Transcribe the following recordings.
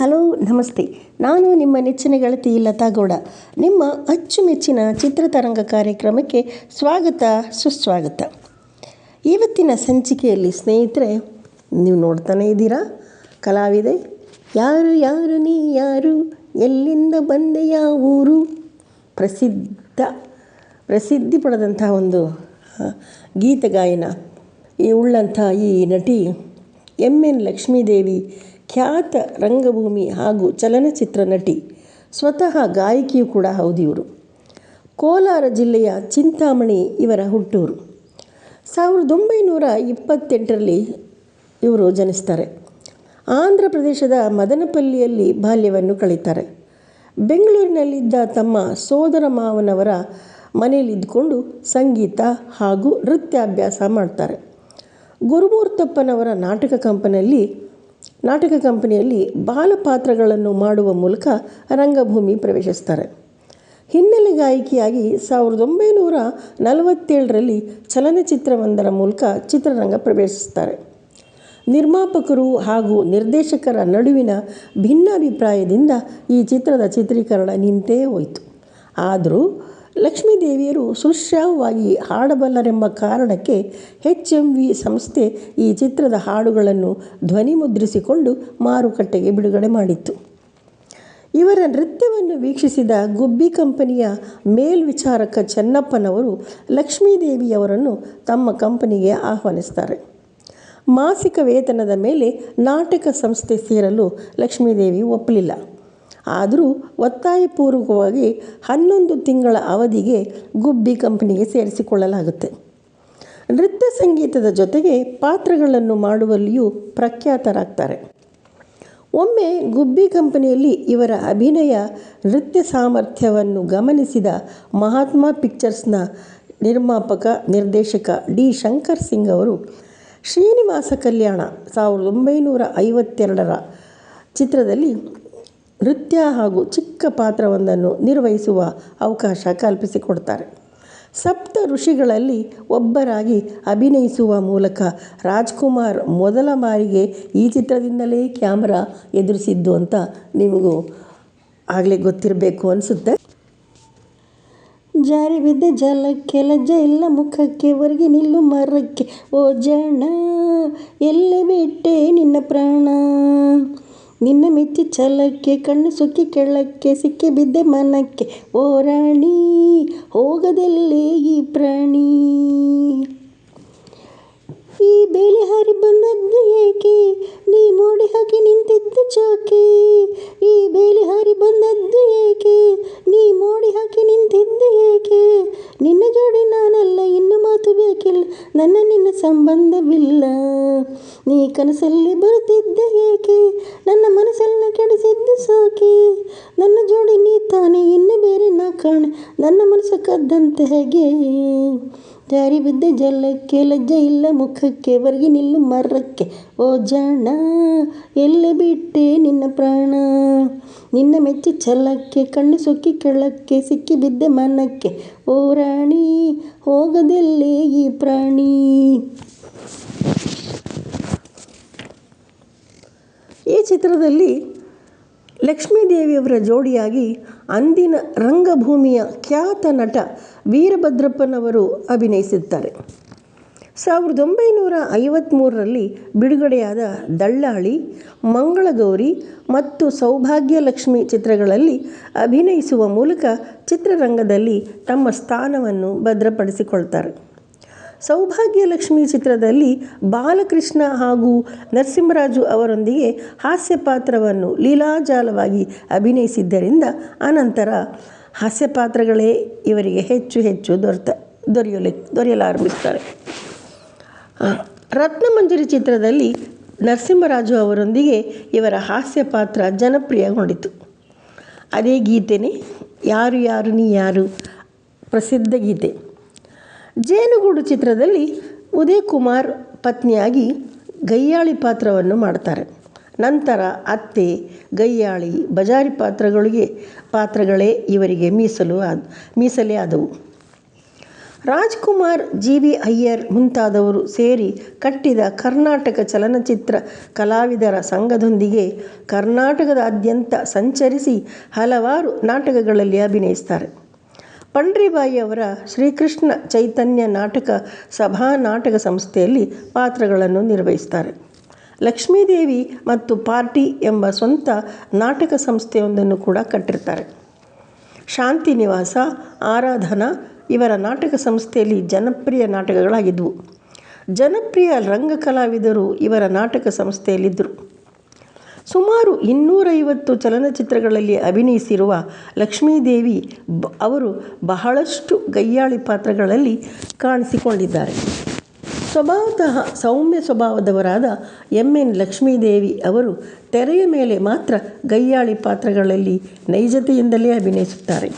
Hello, ನಮಸ್ತೆ. ನಾನು ನಿಮ್ಮ ನೆಚ್ಚಿನ ಗೆಳತಿ ಲತಾ ಗೌಡ. ನಿಮ್ಮ ಅಚ್ಚುಮೆಚ್ಚಿನ ಚಿತ್ರತರಂಗ ಕಾರ್ಯಕ್ರಮಕ್ಕೆ ಸ್ವಾಗತ, ಸುಸ್ವಾಗತ. ಇವತ್ತಿನ ಸಂಚಿಕೆಯಲ್ಲಿ ಸ್ನೇಹಿತರೆ, ನೀವು ನೋಡ್ತಾನೇ ಇದ್ದೀರಾ? ಕಲಾವಿದೆ, ಯಾರು ಯಾರು, ನೀ ಯಾರು, ಎಲ್ಲಿಂದ ಬಂದೆ ಯಾವ ಊರು? ಪ್ರಸಿದ್ಧ, ಪ್ರಸಿದ್ಧಿ ಪಡೆದಂಥ ಒಂದು ಗೀತಗಾಯನ ಈ ಉಳ್ಳಂಥ ಈ ನಟಿ ಎಂ ಎನ್ ಲಕ್ಷ್ಮೀದೇವಿ ಖ್ಯಾತ ರಂಗಭೂಮಿ ಹಾಗೂ ಚಲನಚಿತ್ರ ನಟಿ ಸ್ವತಃ ಗಾಯಕಿಯೂ ಕೂಡ ಹೌದು ಇವರು ಕೋಲಾರ ಜಿಲ್ಲೆಯ ಚಿಂತಾಮಣಿ ಇವರ ಹುಟ್ಟೂರು. ಸಾವಿರದ ಒಂಬೈನೂರ ಇಪ್ಪತ್ತೆಂಟರಲ್ಲಿ ಇವರು ಜನಿಸ್ತಾರೆ. ಆಂಧ್ರ ಪ್ರದೇಶದ ಮದನಪಲ್ಲಿಯಲ್ಲಿ ಬಾಲ್ಯವನ್ನು ಕಳೀತಾರೆ ಬೆಂಗಳೂರಿನಲ್ಲಿದ್ದ ತಮ್ಮ ಸೋದರ ಮಾವನವರ ಮನೆಯಲ್ಲಿದ್ದುಕೊಂಡು ಸಂಗೀತ ಹಾಗೂ ನೃತ್ಯಾಭ್ಯಾಸ ಮಾಡ್ತಾರೆ. ಗುರುಮೂರ್ತಪ್ಪನವರ ನಾಟಕ ಕಂಪನಿಯಲ್ಲಿ ನಾಟಕ ಕಂಪನಿಯಲ್ಲಿ ಬಾಲಪಾತ್ರಗಳನ್ನು ಮಾಡುವ ಮೂಲಕ ರಂಗಭೂಮಿ ಪ್ರವೇಶಿಸ್ತಾರೆ. ಹಿನ್ನೆಲೆ ಗಾಯಕಿಯಾಗಿ ಸಾವಿರದ ಒಂಬೈನೂರ ನಲವತ್ತೇಳರಲ್ಲಿ ಚಲನಚಿತ್ರವೊಂದರ ಮೂಲಕ ಚಿತ್ರರಂಗ ಪ್ರವೇಶಿಸ್ತಾರೆ. ನಿರ್ಮಾಪಕರು ಹಾಗೂ ನಿರ್ದೇಶಕರ ನಡುವಿನ ಭಿನ್ನಾಭಿಪ್ರಾಯದಿಂದ ಈ ಚಿತ್ರದ ಚಿತ್ರೀಕರಣ ನಿಂತೇ ಹೋಯಿತು. ಆದರೂ ಲಕ್ಷ್ಮೀದೇವಿಯರು ಸುಶ್ರಾವವಾಗಿ ಹಾಡಬಲ್ಲರೆಂಬ ಕಾರಣಕ್ಕೆ ಎಚ್ ಎಂ ವಿ ಸಂಸ್ಥೆ ಈ ಚಿತ್ರದ ಹಾಡುಗಳನ್ನು ಧ್ವನಿಮುದ್ರಿಸಿಕೊಂಡು ಮಾರುಕಟ್ಟೆಗೆ ಬಿಡುಗಡೆ ಮಾಡಿತ್ತು. ಇವರ ನೃತ್ಯವನ್ನು ವೀಕ್ಷಿಸಿದ ಗುಬ್ಬಿ ಕಂಪನಿಯ ಮೇಲ್ವಿಚಾರಕ ಚೆನ್ನಪ್ಪನವರು ಲಕ್ಷ್ಮೀದೇವಿಯವರನ್ನು ತಮ್ಮ ಕಂಪನಿಗೆ ಆಹ್ವಾನಿಸ್ತಾರೆ. ಮಾಸಿಕ ವೇತನದ ಮೇಲೆ ನಾಟಕ ಸಂಸ್ಥೆ ಸೇರಲು ಲಕ್ಷ್ಮೀದೇವಿ ಒಪ್ಪಲಿಲ್ಲ. ಆದರೂ ಒತ್ತಾಯಪೂರ್ವಕವಾಗಿ ಹನ್ನೊಂದು ತಿಂಗಳ ಅವಧಿಗೆ ಗುಬ್ಬಿ ಕಂಪನಿಗೆ ಸೇರಿಸಿಕೊಳ್ಳಲಾಗುತ್ತೆ. ನೃತ್ಯ ಸಂಗೀತದ ಜೊತೆಗೆ ಪಾತ್ರಗಳನ್ನು ಮಾಡುವಲ್ಲಿಯೂ ಪ್ರಖ್ಯಾತರಾಗ್ತಾರೆ. ಒಮ್ಮೆ ಗುಬ್ಬಿ ಕಂಪನಿಯಲ್ಲಿ ಇವರ ಅಭಿನಯ, ನೃತ್ಯ ಸಾಮರ್ಥ್ಯವನ್ನು ಗಮನಿಸಿದ ಮಹಾತ್ಮ ಪಿಕ್ಚರ್ಸ್ನ ನಿರ್ಮಾಪಕ, ನಿರ್ದೇಶಕ ಡಿ. ಶಂಕರ್ ಸಿಂಗ್ ಅವರು, ಶ್ರೀನಿವಾಸ ಕಲ್ಯಾಣ ಸಾವಿರದ ಒಂಬೈನೂರ ಐವತ್ತೆರಡರ ಚಿತ್ರದಲ್ಲಿ ನೃತ್ಯ ಹಾಗೂ ಚಿಕ್ಕ ಪಾತ್ರವೊಂದನ್ನು ನಿರ್ವಹಿಸುವ ಅವಕಾಶ ಕಲ್ಪಿಸಿಕೊಡ್ತಾರೆ. ಸಪ್ತ ಋಷಿಗಳಲ್ಲಿ ಒಬ್ಬರಾಗಿ ಅಭಿನಯಿಸುವ ಮೂಲಕ ರಾಜ್ಕುಮಾರ್ ಮೊದಲ ಬಾರಿಗೆ ಈ ಚಿತ್ರದಿಂದಲೇ ಕ್ಯಾಮ್ರಾ ಎದುರಿಸಿದ್ದು ಅಂತ ನಿಮಗೂ ಆಗಲೇ ಗೊತ್ತಿರಬೇಕು ಅನಿಸುತ್ತೆ. ಜಾರಿ ಬಿದ್ದ ಜಲಕ್ಕೆ ಲಜ್ಜ ಇಲ್ಲ, ಮುಖಕ್ಕೆ ಹೊರಗೆ ನಿಲ್ಲು ಮರಕ್ಕೆ. ಓ ಜಣ ಎಲ್ಲ ಬಿಟ್ಟೆ ನಿನ್ನ ಪ್ರಾಣ? ನಿನ್ನ ಮೆಚ್ಚಿ ಛಲಕ್ಕೆ, ಕಣ್ಣು ಸುಕ್ಕಿ ಕೆಳಕ್ಕೆ, ಸಿಕ್ಕಿ ಬಿದ್ದೆ ಮನಕ್ಕೆ. ಓ ರಾಣಿ, ಹೋಗದಲ್ಲೇ ಈ ಪ್ರಾಣಿ? ಈ ಬೇಳೆ ಹಾರಿ ಬಂದದ್ದು ಏಕೆ? ನೀ ಮೋಡಿ ಹಾಕಿ ನಿಂತಿದ್ದು ಚೋಕೆ. ಈ ಬೇಳೆ ಹಾರಿ ಬಂದದ್ದು ಏಕೆ? ನೀ ಮೋಡಿ ಹಾಕಿ ನಿಂತಿದ್ದು ಏಕೆ? ನಿನ್ನ ಜೋಡಿ ನನ್ನ ನಿನ್ನ ಸಂಬಂಧವಿಲ್ಲ. ನೀ ಕನಸಲ್ಲಿ ಬರುತ್ತಿದ್ದೆ ಏಕೆ? ನನ್ನ ಮನಸ್ಸೆಲ್ಲ ಕೆಡಿಸಿದ್ದು ಸಾಕೆ ನನ್ನ ಜೋಡಿ ನೀ ತಾನೇ, ಇನ್ನು ಬೇರೆ ನಾ ಕಾಣೆ. ನನ್ನ ಮನಸ್ಸು ಕದ್ದಂತೆ ಹೇಗೆ? ಜಾರಿ ಬಿದ್ದೆ ಜಲಕ್ಕೆ, ಲಜ್ಜೆ ಇಲ್ಲ ಮುಖಕ್ಕೆ, ಹೊರಗೆ ನಿಲ್ಲು ಮರಕ್ಕೆ. ಓ ಜಾಣ, ಎಲ್ಲೆ ಬಿಟ್ಟೆ ನಿನ್ನ ಪ್ರಾಣ? ನಿನ್ನ ಮೆಚ್ಚಿ ಛಲಕ್ಕೆ, ಕಣ್ಣು ಸುಕ್ಕಿ ಕೆಳಕ್ಕೆ, ಸಿಕ್ಕಿ ಬಿದ್ದೆ ಮನಕ್ಕೆ. ಓ ರಾಣಿ, ಹೋಗದೆಲ್ಲೇ ಈ ಪ್ರಾಣಿ? ಈ ಚಿತ್ರದಲ್ಲಿ ಲಕ್ಷ್ಮೀದೇವಿಯವರ ಜೋಡಿಯಾಗಿ ಅಂದಿನ ರಂಗಭೂಮಿಯ ಖ್ಯಾತ ನಟ ವೀರಭದ್ರಪ್ಪನವರು ಅಭಿನಯಿಸಿದ್ದಾರೆ. ಸಾವಿರದ ಒಂಬೈನೂರ ಐವತ್ತ್ಮೂರರಲ್ಲಿ ಬಿಡುಗಡೆಯಾದ ದಳ್ಳಾಳಿ, ಮಂಗಳಗೌರಿ ಮತ್ತು ಸೌಭಾಗ್ಯಲಕ್ಷ್ಮಿ ಚಿತ್ರಗಳಲ್ಲಿ ಅಭಿನಯಿಸುವ ಮೂಲಕ ಚಿತ್ರರಂಗದಲ್ಲಿ ತಮ್ಮ ಸ್ಥಾನವನ್ನು ಭದ್ರಪಡಿಸಿಕೊಳ್ತಾರೆ. ಸೌಭಾಗ್ಯಲಕ್ಷ್ಮಿ ಚಿತ್ರದಲ್ಲಿ ಬಾಲಕೃಷ್ಣ ಹಾಗೂ ನರಸಿಂಹರಾಜು ಅವರೊಂದಿಗೆ ಹಾಸ್ಯ ಪಾತ್ರವನ್ನು ಲೀಲಾಜಾಲವಾಗಿ ಅಭಿನಯಿಸಿದ್ದರಿಂದ ಅನಂತರ ಹಾಸ್ಯ ಪಾತ್ರಗಳೇ ಇವರಿಗೆ ಹೆಚ್ಚು ಹೆಚ್ಚು ದೊರೆತ, ದೊರೆಯಲಿ ದೊರೆಯಲಾರಂಭಿಸ್ತಾರೆ ರತ್ನಮಂಜರಿ ಚಿತ್ರದಲ್ಲಿ ನರಸಿಂಹರಾಜು ಅವರೊಂದಿಗೆ ಇವರ ಹಾಸ್ಯ ಪಾತ್ರ ಜನಪ್ರಿಯಗೊಂಡಿತು. ಅದೇ ಗೀತೆನೇ ಯಾರು ಯಾರು ನೀ ಯಾರು ಪ್ರಸಿದ್ಧ ಗೀತೆ. ಜೇನುಗೂಡು ಚಿತ್ರದಲ್ಲಿ ಉದಯ್ ಕುಮಾರ್ ಪತ್ನಿಯಾಗಿ ಗಯ್ಯಾಳಿ ಪಾತ್ರವನ್ನು ಮಾಡ್ತಾರೆ. ನಂತರ ಅತ್ತೆ ಗಯ್ಯಾಳಿ ಬಜಾರಿ ಪಾತ್ರಗಳಿಗೆ ಪಾತ್ರಗಳೇ ಇವರಿಗೆ ಮೀಸಲು ಆದ, ಮೀಸಲೇ ಆದವು. ರಾಜ್ಕುಮಾರ್ ಜಿ ವಿ ಅಯ್ಯರ್ ಮುಂತಾದವರು ಸೇರಿ ಕಟ್ಟಿದ ಕರ್ನಾಟಕ ಚಲನಚಿತ್ರ ಕಲಾವಿದರ ಸಂಘದೊಂದಿಗೆ ಕರ್ನಾಟಕದಾದ್ಯಂತ ಸಂಚರಿಸಿ ಹಲವಾರು ನಾಟಕಗಳಲ್ಲಿ ಅಭಿನಯಿಸ್ತಾರೆ. ಪಂಡ್ರಿಬಾಯಿ ಅವರ ಶ್ರೀಕೃಷ್ಣ ಚೈತನ್ಯ ನಾಟಕ ಸಭಾ ನಾಟಕ ಸಂಸ್ಥೆಯಲ್ಲಿ ಪಾತ್ರಗಳನ್ನು ನಿರ್ವಹಿಸ್ತಾರೆ. ಲಕ್ಷ್ಮೀದೇವಿ ಮತ್ತು ಪಾರ್ಟಿ ಎಂಬ ಸ್ವಂತ ನಾಟಕ ಸಂಸ್ಥೆಯೊಂದನ್ನು ಕೂಡ ಕಟ್ಟಿರ್ತಾರೆ. ಶಾಂತಿ ನಿವಾಸ, ಆರಾಧನಾ ಇವರ ನಾಟಕ ಸಂಸ್ಥೆಯಲ್ಲಿ ಜನಪ್ರಿಯ ನಾಟಕಗಳಾಗಿದ್ವು. ಜನಪ್ರಿಯ ರಂಗ ಕಲಾವಿದರು ಇವರ ನಾಟಕ ಸಂಸ್ಥೆಯಲ್ಲಿದ್ದರು. ಸುಮಾರು ಇನ್ನೂರೈವತ್ತು ಚಲನಚಿತ್ರಗಳಲ್ಲಿ ಅಭಿನಯಿಸಿರುವ ಲಕ್ಷ್ಮೀದೇವಿ ಬ ಅವರು ಬಹಳಷ್ಟು ಗಯ್ಯಾಳಿ ಪಾತ್ರಗಳಲ್ಲಿ ಕಾಣಿಸಿಕೊಂಡಿದ್ದಾರೆ. ಸ್ವಭಾವತಃ ಸೌಮ್ಯ ಸ್ವಭಾವದವರಾದ ಎಂ ಎನ್ ಲಕ್ಷ್ಮೀದೇವಿ ಅವರು ತೆರೆಯ ಮೇಲೆ ಮಾತ್ರ ಗಯ್ಯಾಳಿ ಪಾತ್ರಗಳಲ್ಲಿ ನೈಜತೆಯಿಂದಲೇ ಅಭಿನಯಿಸುತ್ತಾರೆ.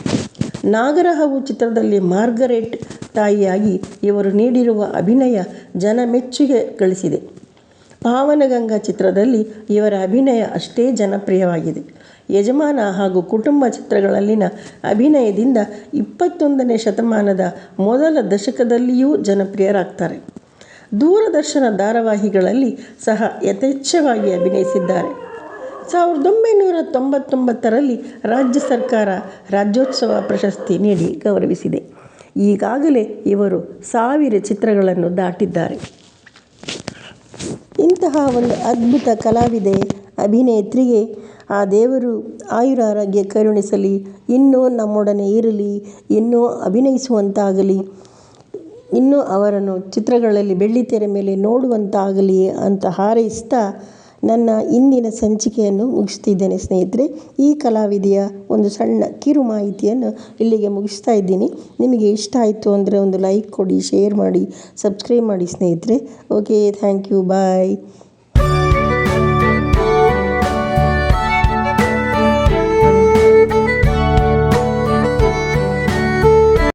ನಾಗರಹವು ಚಿತ್ರದಲ್ಲಿ ಮಾರ್ಗರೆಟ್ ತಾಯಿಯಾಗಿ ಇವರು ನೀಡಿರುವ ಅಭಿನಯ ಜನಮೆಚ್ಚುಗೆ ಗಳಿಸಿದೆ. ಪಾವನಗಂಗಾ ಚಿತ್ರದಲ್ಲಿ ಇವರ ಅಭಿನಯ ಅಷ್ಟೇ ಜನಪ್ರಿಯವಾಗಿದೆ. ಯಜಮಾನ ಹಾಗೂ ಕುಟುಂಬ ಚಿತ್ರಗಳಲ್ಲಿನ ಅಭಿನಯದಿಂದ ಇಪ್ಪತ್ತೊಂದನೇ ಶತಮಾನದ ಮೊದಲ ದಶಕದಲ್ಲಿಯೂ ಜನಪ್ರಿಯರಾಗ್ತಾರೆ. ದೂರದರ್ಶನ ಧಾರಾವಾಹಿಗಳಲ್ಲಿ ಸಹ ಯಥೇಚ್ಛವಾಗಿ ಅಭಿನಯಿಸಿದ್ದಾರೆ. ಸಾವಿರದ ಒಂಬೈನೂರ ತೊಂಬತ್ತೊಂಬತ್ತರಲ್ಲಿ ರಾಜ್ಯ ಸರ್ಕಾರ ರಾಜ್ಯೋತ್ಸವ ಪ್ರಶಸ್ತಿ ನೀಡಿ ಗೌರವಿಸಿದೆ. ಈಗಾಗಲೇ ಇವರು ಸಾವಿರ ಚಿತ್ರಗಳನ್ನು ದಾಟಿದ್ದಾರೆ. ಇಂತಹ ಒಂದು ಅದ್ಭುತ ಕಲಾವಿದೆ, ಅಭಿನೇತ್ರಿಗೆ ಆ ದೇವರು ಆಯುರಾರೋಗ್ಯ ಕರುಣಿಸಲಿ, ಇನ್ನೂ ನಮ್ಮೊಡನೆ ಇರಲಿ, ಇನ್ನೂ ಅಭಿನಯಿಸುವಂತಾಗಲಿ, ಇನ್ನೂ ಅವರನ್ನು ಚಿತ್ರಗಳಲ್ಲಿ ಬೆಳ್ಳಿತೆರೆ ಮೇಲೆ ನೋಡುವಂತಾಗಲಿ ಅಂತ ಹಾರೈಸ್ತಾ ನನ್ನ ಇಂದಿನ ಸಂಚಿಕೆಯನ್ನು ಮುಗಿಸ್ತಿದ್ದೇನೆ ಸ್ನೇಹಿತರೆ. ಈ ಕಲಾವಿದೆಯ ಒಂದು ಸಣ್ಣ ಕಿರು ಮಾಹಿತಿಯನ್ನು ಇಲ್ಲಿಗೆ ಮುಗಿಸ್ತಾ ಇದ್ದೀನಿ. ನಿಮಗೆ ಇಷ್ಟ ಆಯಿತು ಅಂದರೆ ಒಂದು ಲೈಕ್ ಕೊಡಿ, ಶೇರ್ ಮಾಡಿ, ಸಬ್ಸ್ಕ್ರೈಬ್ ಮಾಡಿ ಸ್ನೇಹಿತರೆ. Okay thank you bye